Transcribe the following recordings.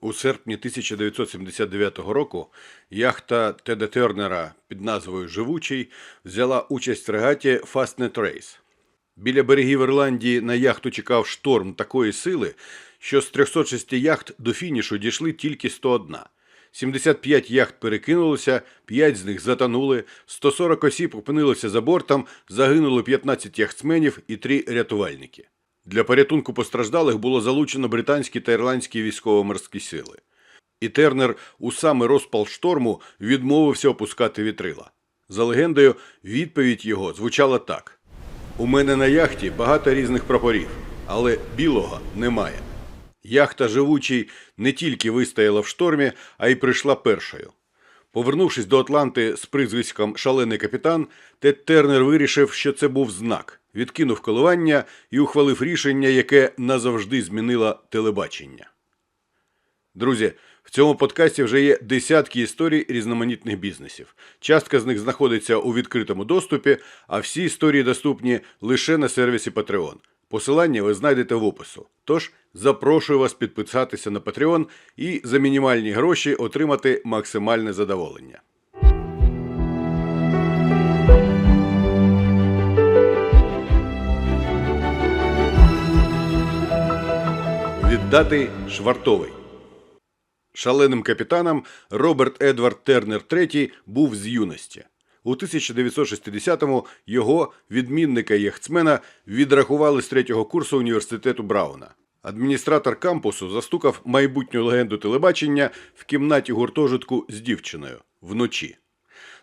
У серпні 1979 року яхта Теда Тернера під назвою Живучий взяла участь в регаті Fastnet Race. Біля берегів Ірландії на яхту чекав шторм такої сили, що з 306 яхт до фінішу дійшли тільки 101. 75 яхт перекинулося, 5 з них затонули, 140 осіб опинилося за бортом, загинули 15 яхтсменів і 3 рятувальники. Для порятунку постраждалих було залучено британські та ірландські військово-морські сили. І Тернер у саме розпал шторму відмовився опускати вітрила. За легендою, відповідь його звучала так: У мене на яхті багато різних прапорів, але білого немає. Яхта живучий не тільки вистояла в штормі, а й прийшла першою. Повернувшись до Атланти з прізвиськом Шалений капітан, Тед Тернер вирішив, що це був знак, відкинув коливання і ухвалив рішення, яке назавжди змінило телебачення. Друзі, в цьому подкасті вже є десятки історій різноманітних бізнесів. Частка з них знаходиться у відкритому доступі, а всі історії доступні лише на сервісі Patreon. Посилання ви знайдете в опису. Тож запрошую вас підписатися на Patreon і за мінімальні гроші отримати максимальне задоволення. Віддати швартовий. Шаленим капітаном Роберт Едвард Тернер III був з юності. У 1960-му його, відмінника яхтсмена, відрахували з третього курсу університету Брауна. Адміністратор кампусу застукав майбутню легенду телебачення в кімнаті гуртожитку з дівчиною вночі.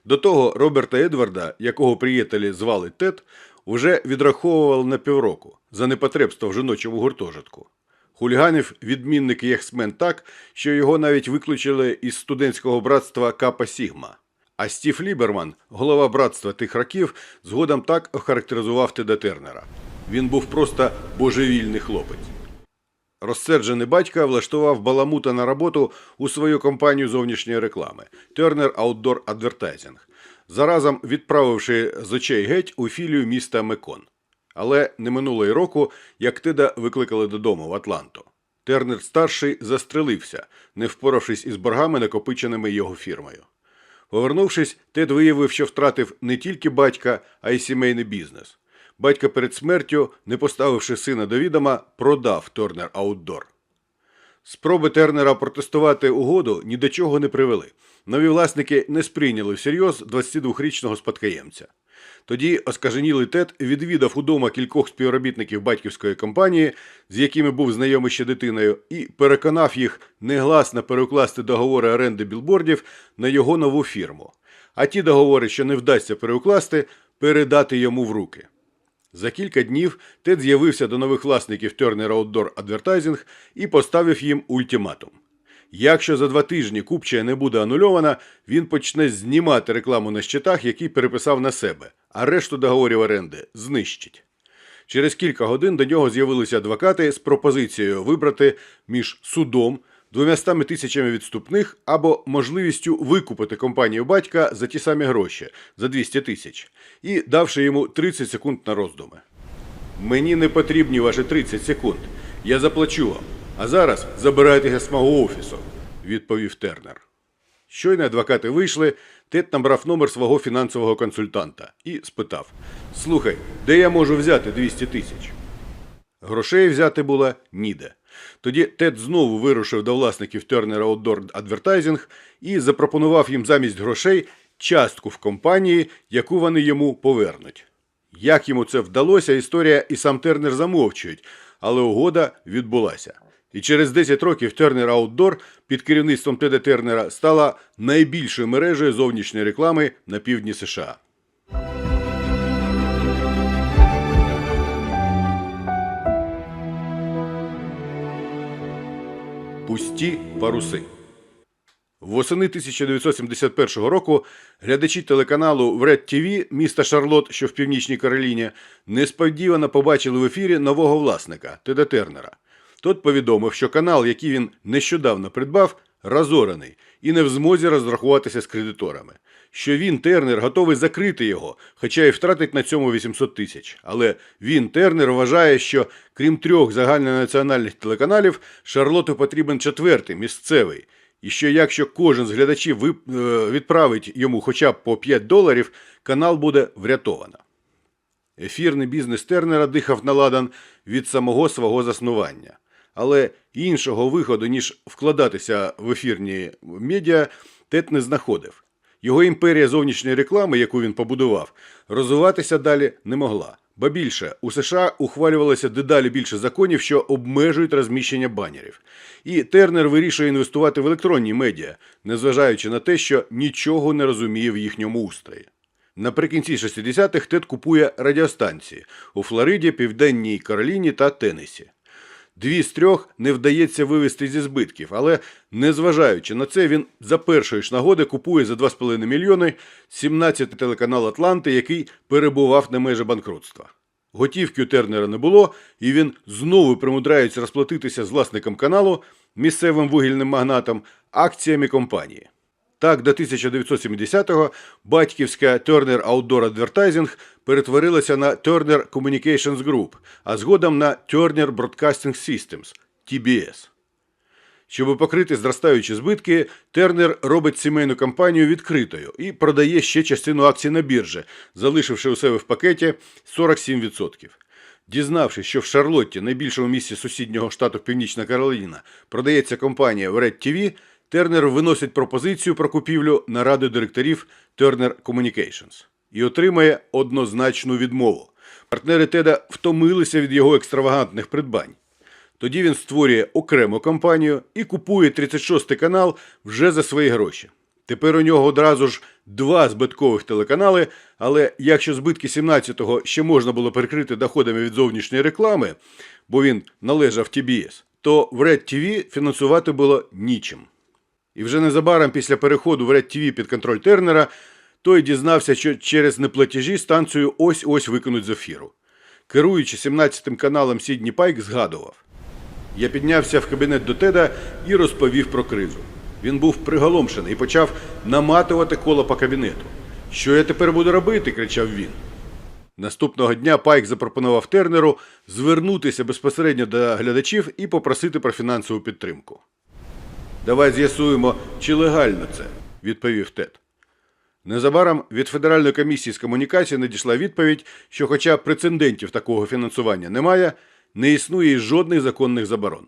До того Роберта Едварда, якого приятелі звали Тед, вже відраховували на півроку за непотребство в жіночому гуртожитку. Хуліганів відмінник яхтсмен так, що його навіть виключили із студентського братства Капа Сігма. А Стів Ліберман, голова братства тих років, згодом так охарактеризував Теда Тернера. Він був просто божевільний хлопець. Розсерджений батька влаштував баламута на роботу у свою компанію зовнішньої реклами Turner Outdoor Advertising, заразом відправивши з очей геть у філію міста Мекон. Але не минуло й року, як Теда викликали додому в Атланту. Тернер старший застрелився, не впоравшись із боргами, накопиченими його фірмою. Повернувшись, Тед виявив, що втратив не тільки батька, а й сімейний бізнес. Батько перед смертю, не поставивши сина до відома, продав Торнер Аутдор. Спроби Тернера протестувати угоду ні до чого не привели. Нові власники не сприйняли всерйоз 22-річного спадкоємця. Тоді оскаженілий Тед відвідав удома кількох співробітників батьківської компанії, з якими був знайомий ще дитиною, і переконав їх негласно перекласти договори оренди білбордів на його нову фірму. А ті договори, що не вдасться перекласти, передати йому в руки. За кілька днів Тед з'явився до нових власників Turner Outdoor Advertising і поставив їм ультиматум. Якщо за два тижні купчая не буде анульована, він почне знімати рекламу на щитах, які переписав на себе, а решту договорів оренди знищить. Через кілька годин до нього з'явилися адвокати з пропозицією вибрати між судом, двомястами тисячами відступних або можливістю викупити компанію батька за ті самі гроші за 200 тисяч і давши йому 30 секунд на роздуми. Мені не потрібні ваші 30 секунд. Я заплачу вам. А зараз забирайтеся з мого офісу, відповів Тернер. Щойно адвокати вийшли, Тед набрав номер свого фінансового консультанта і спитав: Слухай, де я можу взяти 200 тисяч? Грошей взяти було ніде. Тоді Тед знову вирушив до власників Turner Outdoor Advertising і запропонував їм замість грошей частку в компанії, яку вони йому повернуть. Як йому це вдалося, історія і сам Тернер замовчують, але угода відбулася. І через 10 років Turner Outdoor під керівництвом Теда Тернера стала найбільшою мережею зовнішньої реклами на півдні США. Пусті паруси. Восени 1971 року глядачі телеканалу Вред ТВ міста Шарлот, що в Північній Кароліні, несподівано побачили в ефірі нового власника Теда Тернера. Тот повідомив, що канал, який він нещодавно придбав, розорений і не в змозі розрахуватися з кредиторами. Що він, Тернер, готовий закрити його, хоча й втратить на цьому 800 тисяч. Але він, Тернер, вважає, що крім трьох загальнонаціональних телеканалів, Шарлоту потрібен четвертий, місцевий. І що якщо кожен з глядачів е, відправить йому хоча б по 5 доларів, канал буде врятовано. Ефірний бізнес Тернера дихав на ладан від самого свого заснування. Але іншого виходу, ніж вкладатися в ефірні медіа, Тед не знаходив. Його імперія зовнішньої реклами, яку він побудував, розвиватися далі не могла. Ба більше, у США ухвалювалося дедалі більше законів, що обмежують розміщення банерів. І Тернер вирішує інвестувати в електронні медіа, незважаючи на те, що нічого не розуміє в їхньому устрої. Наприкінці 60-х Тед купує радіостанції у Флориді, Південній Кароліні та Теннесі. Дві з трьох не вдається вивести зі збитків, але незважаючи на це, він за першої ж нагоди купує за 2,5 мільйони 17 телеканал Атланти, який перебував на межі банкрутства. Готівки у Тернера не було, і він знову примудряється розплатитися з власником каналу, місцевим вугільним магнатом, акціями компанії. Так, до 1970-го батьківська Turner Outdoor Advertising перетворилася на Turner Communications Group, а згодом на Turner Broadcasting Systems – TBS. Щоб покрити зростаючі збитки, Тернер робить сімейну компанію відкритою і продає ще частину акцій на біржі, залишивши у себе в пакеті 47%. Дізнавшись, що в Шарлотті, найбільшому місці сусіднього штату Північна Кароліна, продається компанія Red TV, Тернер виносить пропозицію про купівлю на раду директорів Turner Communications і отримає однозначну відмову. Партнери Теда втомилися від його екстравагантних придбань. Тоді він створює окрему компанію і купує 36-й канал вже за свої гроші. Тепер у нього одразу ж два збиткових телеканали, але якщо збитки 17-го ще можна було перекрити доходами від зовнішньої реклами, бо він належав TBS, то в Red TV фінансувати було нічим. І вже незабаром після переходу в Red TV під контроль Тернера той дізнався, що через неплатежі станцію ось-ось викинуть з ефіру. Керуючи 17-м каналом Сідні Пайк, згадував. Я піднявся в кабінет до Теда і розповів про кризу. Він був приголомшений і почав наматувати коло по кабінету. Що я тепер буду робити? кричав він. Наступного дня Пайк запропонував Тернеру звернутися безпосередньо до глядачів і попросити про фінансову підтримку. Давай з'ясуємо, чи легально це, відповів Тед. Незабаром від Федеральної комісії з комунікації надійшла відповідь, що, хоча прецедентів такого фінансування немає, не існує й жодних законних заборон.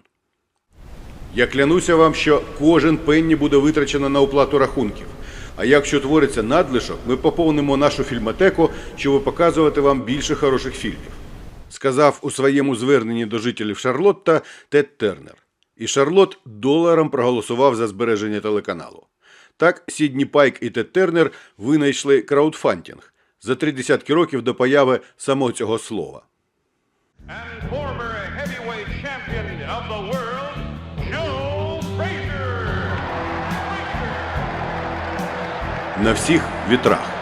Я клянуся вам, що кожен пенні буде витрачено на оплату рахунків. А якщо твориться надлишок, ми поповнимо нашу фільмотеку, щоб показувати вам більше хороших фільмів. Сказав у своєму зверненні до жителів Шарлотта Тед Тернер. І Шарлот доларом проголосував за збереження телеканалу. Так Сідні Пайк і Тед Тернер винайшли краудфандинг за три десятки років до появи самого цього слова. На всіх вітрах.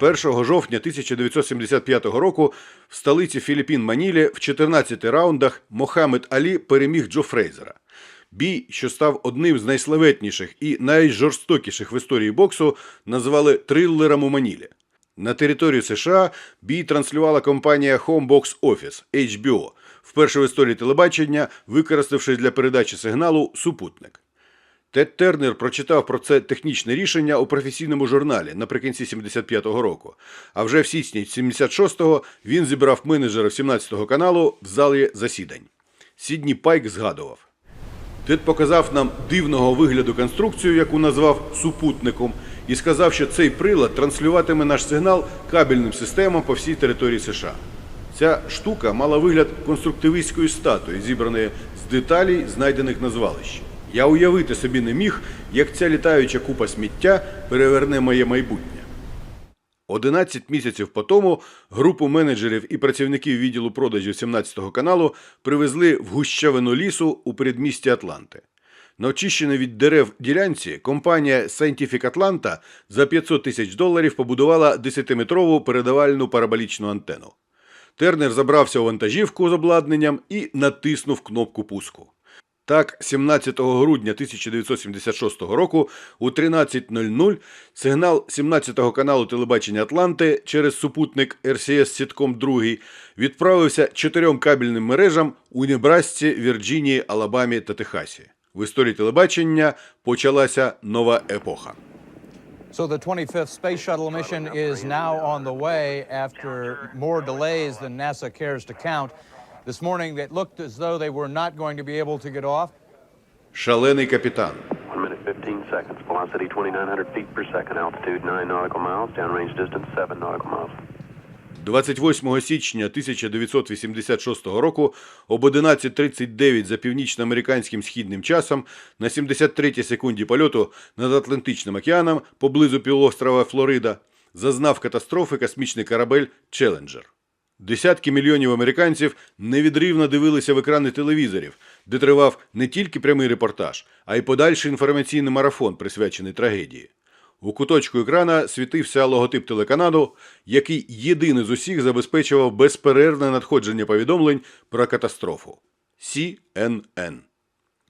1 жовтня 1975 року в столиці Філіппін Манілі в 14 раундах Мохамед Алі переміг Джо Фрейзера. Бій, що став одним з найславетніших і найжорстокіших в історії боксу, назвали трилером у Манілі. На території США бій транслювала компанія Home Box Office HBO, вперше в історії телебачення, використавши для передачі сигналу супутник. Тед Тернер прочитав про це технічне рішення у професійному журналі наприкінці 75-го року. А вже в січні 76-го він зібрав менеджерів 17-го каналу в залі засідань. Сідні Пайк згадував. Тед показав нам дивного вигляду конструкцію, яку назвав супутником, і сказав, що цей прилад транслюватиме наш сигнал кабельним системам по всій території США. Ця штука мала вигляд конструктивістської статуї, зібраної з деталей, знайдених на звалищі. Я уявити собі не міг, як ця літаюча купа сміття переверне моє майбутнє. 11 місяців по тому групу менеджерів і працівників відділу продажів 17-го каналу привезли в гущавину лісу у передмісті Атланти. На очищеній від дерев ділянці компанія Scientific Atlanta за 500 тисяч доларів побудувала 10-метрову передавальну параболічну антенну. Тернер забрався у вантажівку з обладнанням і натиснув кнопку пуску. Так, 17 грудня 1976 року у 13.00 сигнал 17-го каналу телебачення Атланти через супутник RCS Сітком 2 відправився чотирьом кабельним мережам у Небрасці, Вірджинії, Алабамі та Техасі. В історії телебачення почалася нова епоха. So the 25th Space Shuttle mission is now on the way after more delays than NASA cares to count. This morning, it looked as though they were not going to be able to get off. Шалений капітан. 1 minute 15 seconds. Velocity 2,900 feet per second. Altitude 9 nautical miles. Downrange distance 7 nautical miles. 28 січня 1986 року об 11.39 за північноамериканським східним часом на 73-й секунді польоту над Атлантичним океаном поблизу півострова Флорида зазнав катастрофи космічний корабель Челенджер. Десятки мільйонів американців невідривно дивилися в екрани телевізорів, де тривав не тільки прямий репортаж, а й подальший інформаційний марафон, присвячений трагедії. У куточку екрана світився логотип телеканалу, який єдиний з усіх забезпечував безперервне надходження повідомлень про катастрофу CNN.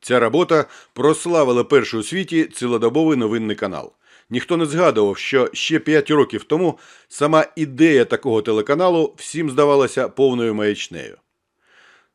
Ця робота прославила перший у світі цілодобовий новинний канал. Ніхто не згадував, що ще 5 років тому сама ідея такого телеканалу всім здавалася повною маячнею.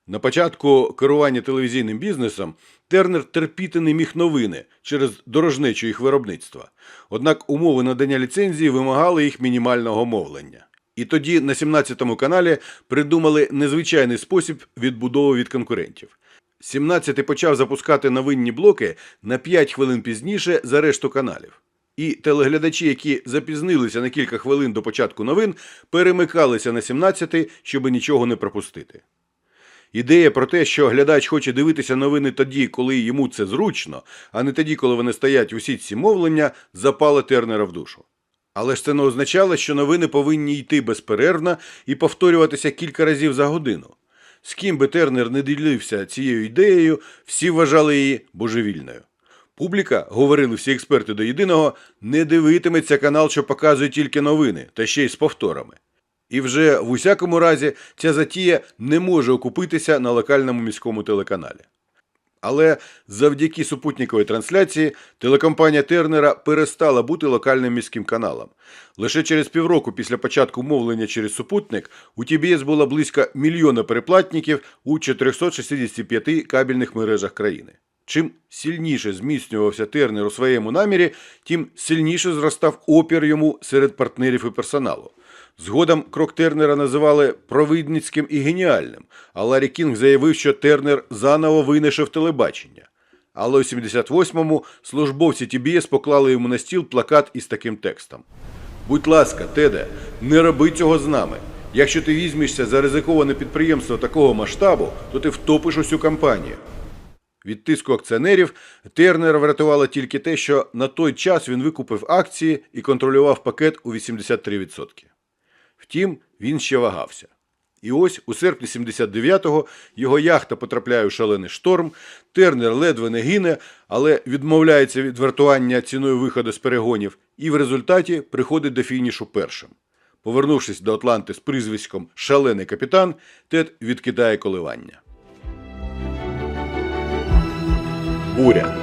На початку керування телевізійним бізнесом Тернер терпіти не міг новини через дорожнечу їх виробництва. Однак умови надання ліцензії вимагали їх мінімального мовлення. І тоді на 17-му каналі придумали незвичайний спосіб відбудови від конкурентів. 17-й почав запускати новинні блоки на 5 хвилин пізніше за решту каналів. І телеглядачі, які запізнилися на кілька хвилин до початку новин, перемикалися на 17-й, щоб нічого не пропустити. Ідея про те, що глядач хоче дивитися новини тоді, коли йому це зручно, а не тоді, коли вони стоять у сітці мовлення, запала Тернера в душу. Але ж це не означало, що новини повинні йти безперервно і повторюватися кілька разів за годину. З ким би Тернер не ділився цією ідеєю, всі вважали її божевільною. Публіка, говорили всі експерти до єдиного, не дивитиметься канал, що показує тільки новини, та ще й з повторами. І вже в усякому разі ця затія не може окупитися на локальному міському телеканалі. Але завдяки супутниковій трансляції телекомпанія Тернера перестала бути локальним міським каналом. Лише через півроку після початку мовлення через супутник у TBS було близько мільйона переплатників у 465 кабельних мережах країни. Чим сильніше зміцнювався Тернер у своєму намірі, тим сильніше зростав опір йому серед партнерів і персоналу. Згодом крок Тернера називали провидницьким і геніальним, а Ларі Кінг заявив, що Тернер заново винайшов телебачення. Але у 78-му службовці TBS поклали йому на стіл плакат із таким текстом: Будь ласка, Теде, не роби цього з нами. Якщо ти візьмешся за ризиковане підприємство такого масштабу, то ти втопиш усю кампанію. Від тиску акціонерів Тернера врятувало тільки те, що на той час він викупив акції і контролював пакет у 83%. Втім, він ще вагався. І ось у серпні 79-го його яхта потрапляє у шалений шторм, Тернер ледве не гине, але відмовляється від вартування ціною виходу з перегонів і в результаті приходить до фінішу першим. Повернувшись до Атланти з прізвиськом Шалений капітан, Тед відкидає коливання. Буря.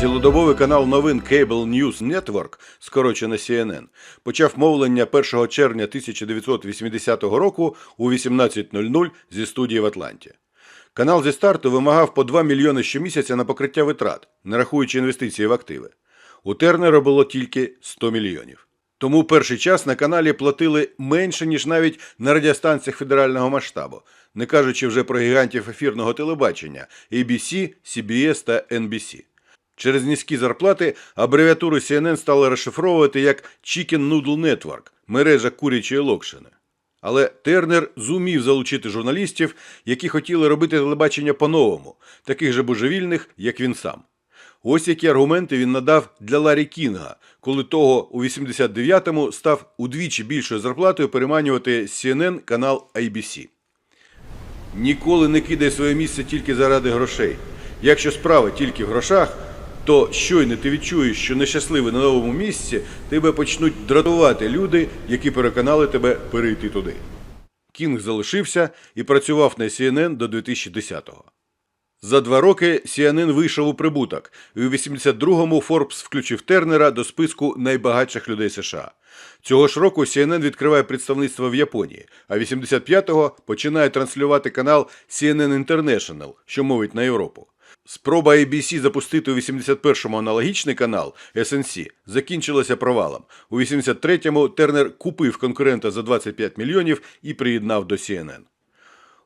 Цілодобовий канал новин Cable News Network, скорочено CNN, почав мовлення 1 червня 1980 року у 18.00 зі студії в Атланті. Канал зі старту вимагав по 2 мільйони щомісяця на покриття витрат, не рахуючи інвестиції в активи. У Тернера було тільки 100 мільйонів. Тому перший час на каналі платили менше, ніж навіть на радіостанціях федерального масштабу, не кажучи вже про гігантів ефірного телебачення ABC, CBS та NBC. Через низькі зарплати абревіатуру CNN стали розшифровувати як Chicken Noodle Network – мережа курячої локшини. Але Тернер зумів залучити журналістів, які хотіли робити телебачення по-новому, таких же божевільних, як він сам. Ось які аргументи він надав для Ларі Кінга, коли того у 89-му став удвічі більшою зарплатою переманювати CNN канал ABC. Ніколи не кидай своє місце тільки заради грошей. Якщо справа тільки в грошах, то щойно ти відчуєш, що нещасливий на новому місці, тебе почнуть дратувати люди, які переконали тебе перейти туди. Кінг залишився і працював на CNN до 2010-го. За два роки CNN вийшов у прибуток, і у 82-му Форбс включив Тернера до списку найбагатших людей США. Цього ж року CNN відкриває представництво в Японії, а 85-го починає транслювати канал CNN International, що мовить на Європу. Спроба ABC запустити у 81-му аналогічний канал SNC закінчилася провалом. У 83-му Тернер купив конкурента за 25 мільйонів і приєднав до CNN.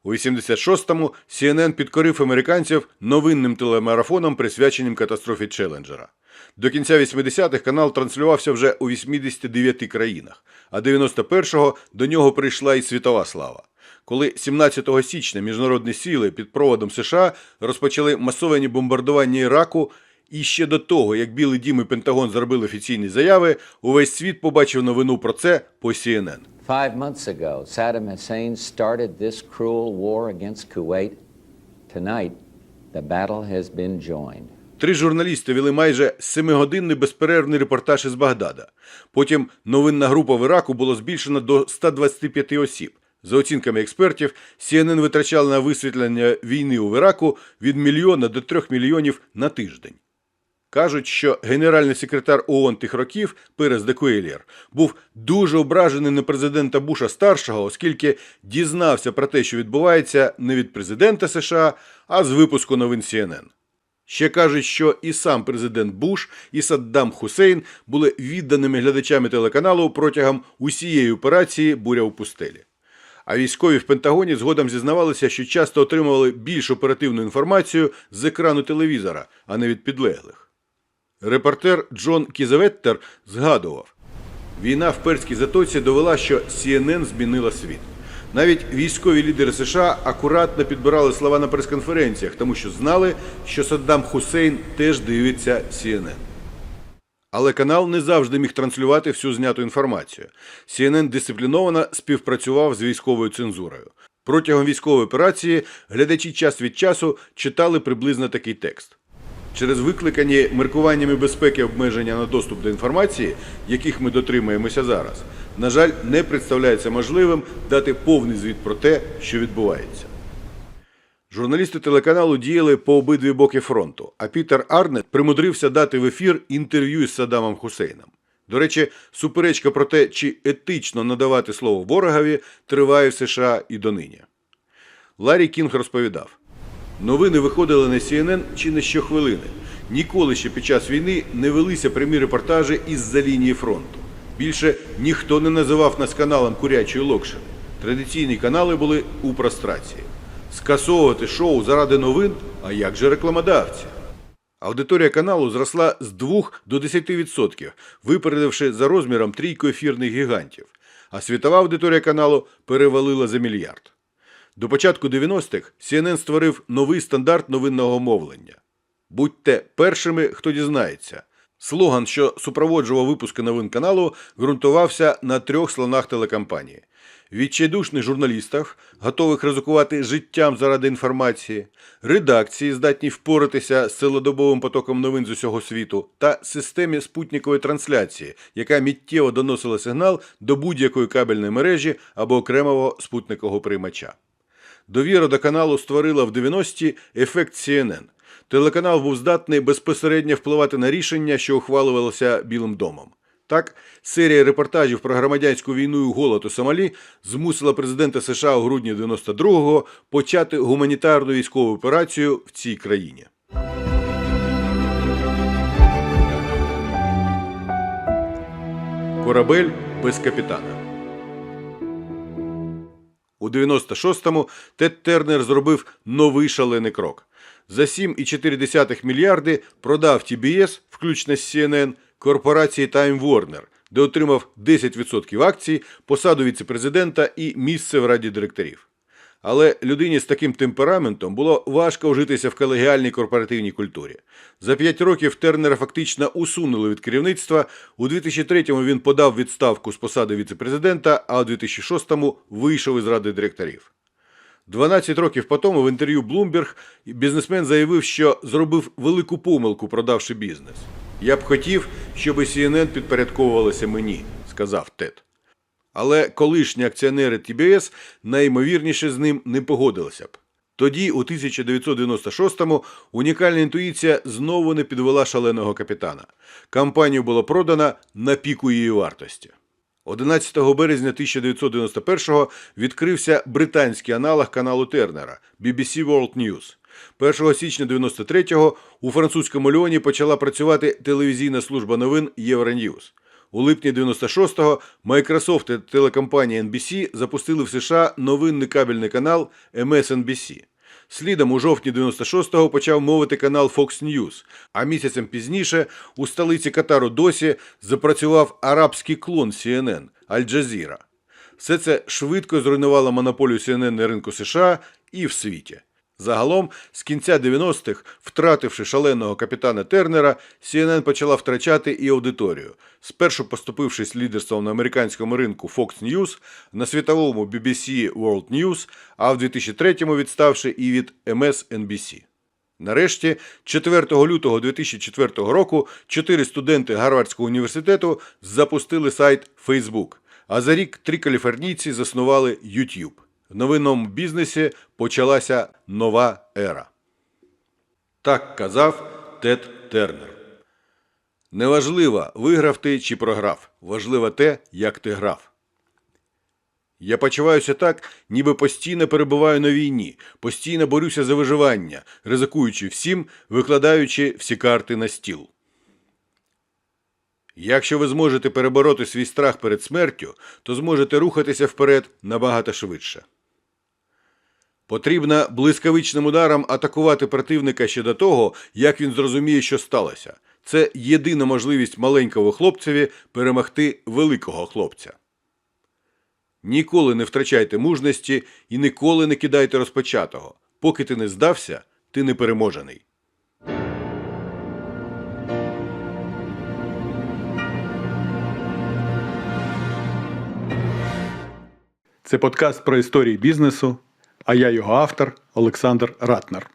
У 86-му CNN підкорив американців новинним телемарафоном, присвяченим катастрофі Челленджера. До кінця 80-х канал транслювався вже у 89 країнах, а 91-го до нього прийшла і світова слава. Коли 17 січня міжнародні сили під проводом США розпочали масовані бомбардування Іраку, і ще до того, як Білий Дім і Пентагон зробили офіційні заяви, увесь світ побачив новину про це по CNN. Five months ago, Saddam Hussein started this cruel war against Kuwait. Tonight, the battle has been joined. Три журналісти вели майже семигодинний безперервний репортаж із Багдада. Потім новинна група в Іраку було збільшено до 125 осіб. За оцінками експертів, CNN витрачала на висвітлення війни у Іраку від мільйона до трьох мільйонів на тиждень. Кажуть, що генеральний секретар ООН тих років Перес де Куелєр був дуже ображений на президента Буша старшого, оскільки дізнався про те, що відбувається не від президента США, а з випуску новин CNN. Ще кажуть, що і сам президент Буш, і Саддам Хусейн були відданими глядачами телеканалу протягом усієї операції Буря у пустелі. А військові в Пентагоні згодом зізнавалися, що часто отримували більш оперативну інформацію з екрану телевізора, а не від підлеглих. Репортер Джон Кізаветтер згадував, Війна в Перській затоці довела, що CNN змінила світ. Навіть військові лідери США акуратно підбирали слова на прес-конференціях, тому що знали, що Саддам Хусейн теж дивиться CNN. Але канал не завжди міг транслювати всю зняту інформацію. CNN дисципліновано співпрацював з військовою цензурою. Протягом військової операції глядачі час від часу читали приблизно такий текст. Через викликані міркуваннями безпеки обмеження на доступ до інформації, яких ми дотримуємося зараз, на жаль, не представляється можливим дати повний звіт про те, що відбувається. Журналісти телеканалу діяли по обидві боки фронту, а Пітер Арнет примудрився дати в ефір інтерв'ю з Саддамом Хусейном. До речі, суперечка про те, чи етично надавати слово ворогові, триває в США і донині. Ларі Кінг розповідав: новини виходили на CNN чи не щохвилини. Ніколи ще під час війни не велися прямі репортажі із-за лінії фронту. Більше ніхто не називав нас каналом курячої локшини. Традиційні канали були у прострації. Скасовувати шоу заради новин, а як же рекламодавці? Аудиторія каналу зросла з 2 до 10%, випередивши за розміром трійку ефірних гігантів, а світова аудиторія каналу перевалила за мільярд. До початку 90-х CNN створив новий стандарт новинного мовлення. Будьте першими, хто дізнається. Слоган, що супроводжував випуски новин каналу, ґрунтувався на трьох слонах телекомпанії: відчайдушних журналістах, готових ризикувати життям заради інформації, редакції, здатні впоратися з цілодобовим потоком новин з усього світу, та системі спутникової трансляції, яка миттєво доносила сигнал до будь-якої кабельної мережі або окремого спутникового приймача. Довіра до каналу створила в 90-ті ефект CNN. Телеканал був здатний безпосередньо впливати на рішення, що ухвалювалося Білим домом. Так, серія репортажів про громадянську війну і голод у Сомалі змусила президента США у грудні 92-го почати гуманітарну військову операцію в цій країні. Корабель без капітана. У 96-му Тед Тернер зробив новий шалений крок. За 7,4 мільярди продав TBS, включно з CNN, корпорації Time Warner, де отримав 10% акцій, посаду віцепрезидента і місце в раді директорів. Але людині з таким темпераментом було важко вжитися в колегіальній корпоративній культурі. За п'ять років Тернера фактично усунули від керівництва. У 2003-му він подав відставку з посади віцепрезидента, а у 2006-му вийшов із ради директорів. 12 років по тому в інтерв'ю Bloomberg бізнесмен заявив, що зробив велику помилку, продавши бізнес. Я б хотів, щоб CNN підпорядковувалося мені, сказав Тед. Але колишні акціонери TBS найімовірніше з ним не погодилися б. Тоді, у 1996-му, унікальна інтуїція знову не підвела шаленого капітана. Компанію було продано на піку її вартості. 11 березня 1991-го відкрився британський аналог каналу Тернера BBC World News. 1 січня 93-го у французькому Льоні почала працювати телевізійна служба новин Euronews. У липні 96-го Microsoft і телекомпанія NBC запустили в США новинний кабельний канал MSNBC. Слідом у жовтні 96-го почав мовити канал Fox News, а місяцем пізніше у столиці Катару досі запрацював арабський клон CNN – Аль Джазіра. Все це швидко зруйнувало монополію CNN на ринку США і в світі. Загалом, з кінця 90-х, втративши шаленого капітана Тернера, CNN почала втрачати і аудиторію, спершу поступившись лідерством на американському ринку Fox News, на світовому BBC World News, а в 2003-му відставши і від MSNBC. Нарешті, 4 лютого 2004 року, чотири студенти Гарвардського університету запустили сайт Facebook, а за рік три каліфорнійці заснували YouTube. В новинному бізнесі почалася нова ера. Так казав Тед Тернер. Неважливо, виграв ти чи програв. Важливо те, як ти грав. Я почуваюся так, ніби постійно перебуваю на війні, постійно борюся за виживання, ризикуючи всім, викладаючи всі карти на стіл. Якщо ви зможете перебороти свій страх перед смертю, то зможете рухатися вперед набагато швидше. Потрібно блискавичним ударом атакувати противника ще до того, як він зрозуміє, що сталося. Це єдина можливість маленького хлопцеві перемогти великого хлопця. Ніколи не втрачайте мужності і ніколи не кидайте розпочатого. Поки ти не здався, ти не переможений. Це подкаст про історії бізнесу, а я його автор Олександр Ратнер.